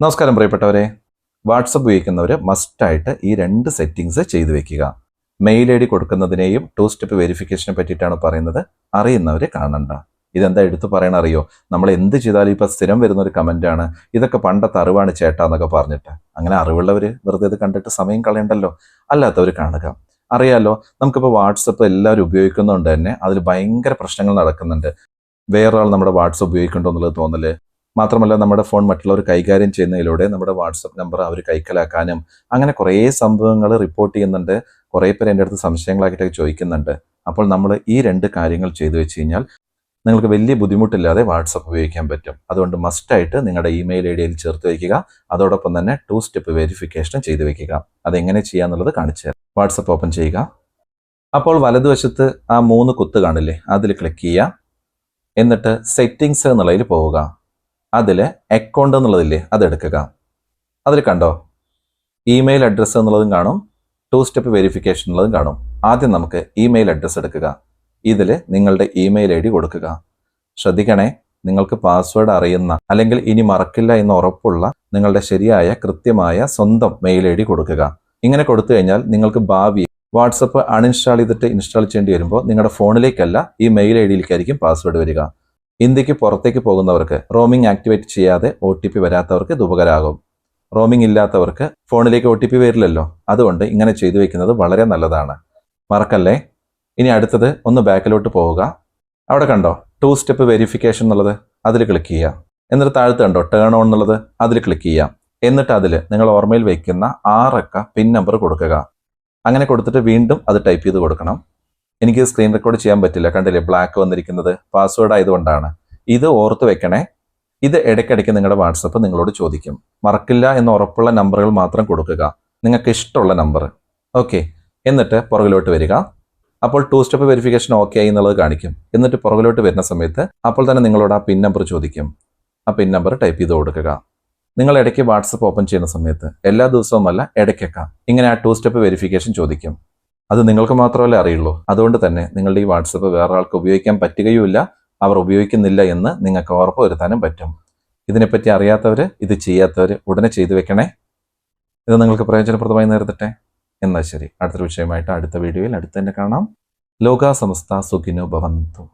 നമസ്കാരം പ്രിയപ്പെട്ടവരെ. വാട്സപ്പ് ഉപയോഗിക്കുന്നവർ മസ്റ്റായിട്ട് ഈ രണ്ട് സെറ്റിങ്സ് ചെയ്തു വെക്കുക. മെയിൽ ഐ ഡി കൊടുക്കുന്നതിനെയും ടു സ്റ്റെപ്പ് വെരിഫിക്കേഷനെ പറ്റിയിട്ടാണ് പറയുന്നത്. അറിയുന്നവർ കാണണ്ട. ഇതെന്താ എടുത്തു പറയണ അറിയോ നമ്മൾ എന്ത് ചെയ്താലും ഇപ്പം സ്ഥിരം വരുന്ന ഒരു കമന്റാണ് ഇതൊക്കെ പണ്ടത്തെ അറിവാണ് ചേട്ടാ എന്നൊക്കെ പറഞ്ഞിട്ട്. അങ്ങനെ അറിവുള്ളവർ വെറുതെ ഇത് കണ്ടിട്ട് സമയം കളയണ്ടല്ലോ? അല്ലാത്തവർ കാണുക. അറിയാലോ നമുക്കിപ്പോൾ വാട്സപ്പ് എല്ലാവരും ഉപയോഗിക്കുന്നതുകൊണ്ട് തന്നെ അതിൽ ഭയങ്കര പ്രശ്നങ്ങൾ നടക്കുന്നുണ്ട്. വേറൊരാൾ നമ്മുടെ വാട്സപ്പ് ഉപയോഗിക്കുന്നുണ്ടോ എന്നുള്ളത് തോന്നൽ? മാത്രമല്ല നമ്മുടെ ഫോൺ മറ്റുള്ളവർ കൈകാര്യം ചെയ്യുന്നതിലൂടെ നമ്മുടെ വാട്സപ്പ് നമ്പർ അവർ കൈക്കലാക്കാനും അങ്ങനെ കുറേ സംഭവങ്ങൾ റിപ്പോർട്ട് ചെയ്യുന്നുണ്ട്. കുറേ പേര് എന്റെ അടുത്ത് സംശയങ്ങളായിട്ടൊക്കെ ചോദിക്കുന്നുണ്ട്. അപ്പോൾ നമ്മൾ ഈ രണ്ട് കാര്യങ്ങൾ ചെയ്തു വെച്ച് കഴിഞ്ഞാൽ നിങ്ങൾക്ക് വലിയ ബുദ്ധിമുട്ടില്ലാതെ വാട്സപ്പ് ഉപയോഗിക്കാൻ പറ്റും. അതുകൊണ്ട് മസ്റ്റായിട്ട് നിങ്ങളുടെ ഇമെയിൽ ഐ ഡിയിൽ ചേർത്ത് വയ്ക്കുക. അതോടൊപ്പം തന്നെ ടു സ്റ്റെപ്പ് വെരിഫിക്കേഷൻ ചെയ്തു വയ്ക്കുക. അതെങ്ങനെ ചെയ്യാന്നുള്ളത് കാണിച്ചു തരാം. വാട്സപ്പ് ഓപ്പൺ ചെയ്യുക. അപ്പോൾ വലതുവശത്ത് ആ മൂന്ന് കുത്ത് കാണില്ലേ? അതിൽ ക്ലിക്ക് ചെയ്യുക. എന്നിട്ട് സെറ്റിങ്സ് എന്നുള്ളതിൽ പോവുക. അതിൽ അക്കൗണ്ട് എന്നുള്ളതില്ലേ അതെടുക്കുക അതിൽ കണ്ടോ? ഇമെയിൽ അഡ്രസ്സ് എന്നുള്ളതും കാണും. ടു സ്റ്റെപ്പ് വെരിഫിക്കേഷൻ എന്നുള്ളതും കാണും. ആദ്യം നമുക്ക് ഇമെയിൽ അഡ്രസ്സ് എടുക്കുക. ഇതിൽ നിങ്ങളുടെ ഇമെയിൽ ഐ ഡി കൊടുക്കുക. ശ്രദ്ധിക്കണേ നിങ്ങൾക്ക് പാസ്വേഡ് അറിയുന്ന അല്ലെങ്കിൽ ഇനി മറക്കില്ല എന്ന് ഉറപ്പുള്ള നിങ്ങളുടെ ശരിയായ കൃത്യമായ സ്വന്തം മെയിൽ ഐ ഡി കൊടുക്കുക. ഇങ്ങനെ കൊടുത്തു കഴിഞ്ഞാൽ നിങ്ങൾക്ക് ഭാവി വാട്സപ്പ് അൺഇൻസ്റ്റാൾ ചെയ്തിട്ട് ഇൻസ്റ്റാൾ ചെയ്യേണ്ടി വരുമ്പോൾ നിങ്ങളുടെ ഫോണിലേക്കല്ല ഈ മെയിൽ ഐ ഡിയിലേക്കായിരിക്കും പാസ്വേഡ് വരിക. ഇന്ത്യയ്ക്ക് പുറത്തേക്ക് പോകുന്നവർക്ക് റോമിംഗ് ആക്ടിവേറ്റ് ചെയ്യാതെ ഒ ടി പി വരാത്തവർക്ക് ഇത് റോമിംഗ് ഇല്ലാത്തവർക്ക് ഫോണിലേക്ക് ഒ ടി പി വരില്ലല്ലോ. അതുകൊണ്ട് ഇങ്ങനെ ചെയ്തു വെക്കുന്നത് വളരെ നല്ലതാണ്. മറക്കല്ലേ? ഇനി അടുത്തത് ഒന്ന് ബാക്കിലോട്ട് പോവുക. അവിടെ കണ്ടോ? ടു സ്റ്റെപ്പ് വെരിഫിക്കേഷൻ എന്നുള്ളത്. അതിൽ ക്ലിക്ക് ചെയ്യുക. എന്നിട്ട് താഴത്ത് കണ്ടോ? ടേൺ ഓൺ എന്നുള്ളത്. അതിൽ ക്ലിക്ക് ചെയ്യാം എന്നിട്ട് അതിൽ നിങ്ങൾ ഓർമ്മയിൽ വയ്ക്കുന്ന ആറക്ക പിൻ നമ്പർ കൊടുക്കുക. അങ്ങനെ കൊടുത്തിട്ട് വീണ്ടും അത് ടൈപ്പ് ചെയ്ത് കൊടുക്കണം. എനിക്ക് സ്ക്രീൻ റെക്കോർഡ് ചെയ്യാൻ പറ്റില്ല. കണ്ടില്ലേ? ബ്ലാക്ക് വന്നിരിക്കുന്നത്. പാസ്വേഡ് ആയതുകൊണ്ടാണ്. ഇത് ഓർത്ത് വെക്കണേ. ഇത് ഇടയ്ക്കിടയ്ക്ക് നിങ്ങളുടെ വാട്സപ്പ് നിങ്ങളോട് ചോദിക്കും. മറക്കില്ല എന്ന് ഉറപ്പുള്ള നമ്പറുകൾ മാത്രം കൊടുക്കുക. നിങ്ങൾക്ക് ഇഷ്ടമുള്ള നമ്പർ ഓക്കെ എന്നിട്ട് പുറകിലോട്ട് വരിക. അപ്പോൾ ടു സ്റ്റെപ്പ് വെരിഫിക്കേഷൻ ഓക്കെ ആയി എന്നുള്ളത് കാണിക്കും. എന്നിട്ട് പുറകിലോട്ട് വരുന്ന സമയത്ത് അപ്പോൾ തന്നെ നിങ്ങളോട് ആ പിൻ നമ്പർ ചോദിക്കും. ആ പിൻ നമ്പർ ടൈപ്പ് ചെയ്ത് കൊടുക്കുക. നിങ്ങൾ ഇടയ്ക്ക് വാട്സപ്പ് ഓപ്പൺ ചെയ്യുന്ന സമയത്ത് എല്ലാ ദിവസവുമല്ല ഇടയ്ക്കൊക്കെ ഇങ്ങനെ ആ ടു സ്റ്റെപ്പ് വെരിഫിക്കേഷൻ ചോദിക്കും. അത് നിങ്ങൾക്ക് മാത്രമല്ലേ അറിയുള്ളൂ. അതുകൊണ്ട് തന്നെ നിങ്ങളുടെ ഈ വാട്സപ്പ് വേറെ ആൾക്ക് ഉപയോഗിക്കാൻ പറ്റുകയുമില്ല. അവർ ഉപയോഗിക്കുന്നില്ല എന്ന് നിങ്ങൾക്ക് ഉറപ്പ് വരുത്താനും പറ്റും. ഇതിനെപ്പറ്റി അറിയാത്തവർ ഇത് ചെയ്യാത്തവർ ഉടനെ ചെയ്തു വെക്കണേ. ഇത് നിങ്ങൾക്ക് പ്രയോജനപ്രദമായി നേരിടട്ടെ. എന്നാൽ ശരി അടുത്തൊരു വിഷയമായിട്ട് അടുത്ത വീഡിയോയിൽ അടുത്ത് തന്നെ കാണാം. ലോകാ സമസ്ത സുഖിനോ ഭവന്തു.